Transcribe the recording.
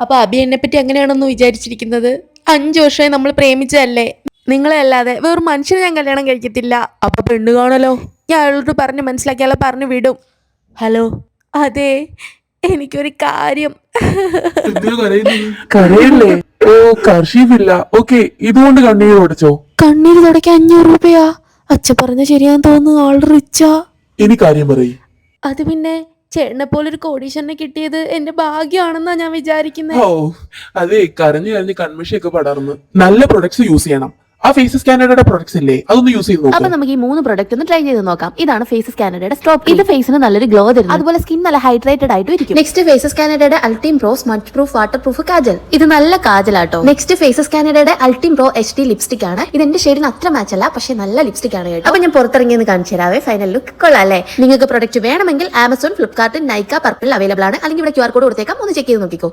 അപ്പൊ അബി എന്നെ പറ്റി എങ്ങനെയാണെന്ന് വിചാരിച്ചിരിക്കുന്നത്? അഞ്ചു വർഷമായി നമ്മൾ പ്രേമിച്ചതല്ലേ? നിങ്ങളെ അല്ലാതെ വേറൊരു മനുഷ്യനെ ഞാൻ കല്യാണം കഴിക്കത്തില്ല. അപ്പൊ പെണ്ണ് കാണല്ലോ ഞാൻ അയാളോട് പറഞ്ഞ് മനസ്സിലാക്കിയാലോ പറഞ്ഞു വിടും. ഹലോ? അതെ എനിക്കൊരു കാര്യം. കരയില്ലേ? ഓ കർഷീഫില്ല. ഓക്കെ ഇതുകൊണ്ട് കണ്ണീര് തുടച്ചോ? കണ്ണീര് തുടക്കാൻ അഞ്ഞൂറ് രൂപയാ. അച്ഛ പറഞ്ഞ ശരിയാന്ന് തോന്നുന്നു ആൾ റിച്ചാ. ഇനി കാര്യം പറയും. അത് പിന്നെ ചേട്ടനെ പോലെ ഒരു കോടീശ്വരനെ കിട്ടിയത് എന്റെ ഭാഗ്യമാണെന്നാ ഞാൻ വിചാരിക്കുന്നത് ഓ അതെ കരഞ്ഞു കരഞ്ഞ് കൺമിഷയൊക്കെ പടർന്ന് നല്ല പ്രൊഡക്ട്സ് യൂസ് ചെയ്യണം. ആ ഫേസസ് കാനഡയുടെ പ്രൊഡക്ട്സ് ഇല്ലേ? അതൊന്ന് യൂസ് ചെയ്ത് അപ്പൊ നമുക്ക് ഈ മൂന്ന് പ്രൊഡക്റ്റ് ഒന്ന് ട്രൈ ചെയ്ത് നോക്കാം. ഇതാണ് ഫേസസ് കാനഡയുടെ സ്റ്റോപ്പ് ഇത് ഫേസിന് നല്ലൊരു ഗ്ലോ തരും അതുപോലെ സ്കിൻ നല്ല ഹൈഡ്രേറ്റഡ് ആയിട്ട് ഇരിക്കും. നെക്സ്റ്റ് ഫേസസ് കാനഡയുടെ Ultime pro smudgeproof waterproof kajal ഇത് നല്ല കാജലാട്ടോ. നെക്സ്റ്റ് ഫേസസ് കാനഡയുടെ Ultime pro H D lipstick ആണ്. ഇത് എന്റെ ഷെയ്ഡിന് അത്ര മാച്ച് അല്ല പക്ഷേ നല്ല ലിപ്സ്റ്റിക് ആണ് കേട്ടോ. അപ്പൊ ഞാൻ പുറത്തിറങ്ങിയെന്ന് കാണിച്ചു തരാവേ ഫൈനൽ ലുക്ക് കൊള്ളാം അല്ലേ? നിങ്ങൾക്ക് പ്രൊഡക്റ്റ് വേണമെങ്കിൽ ആമസോൺ ഫ്ലിപ്കാർട്ട് നൈക്ക പർപ്പിൾ അവൈലബിൾ ആണ്. അല്ലെങ്കിൽ ഇവിടെ ക്യു ആർ കോഡ് കൊടുത്തേക്കാം. ഒന്ന് ചെക്ക് ചെയ്ത് നോക്കിക്കോ.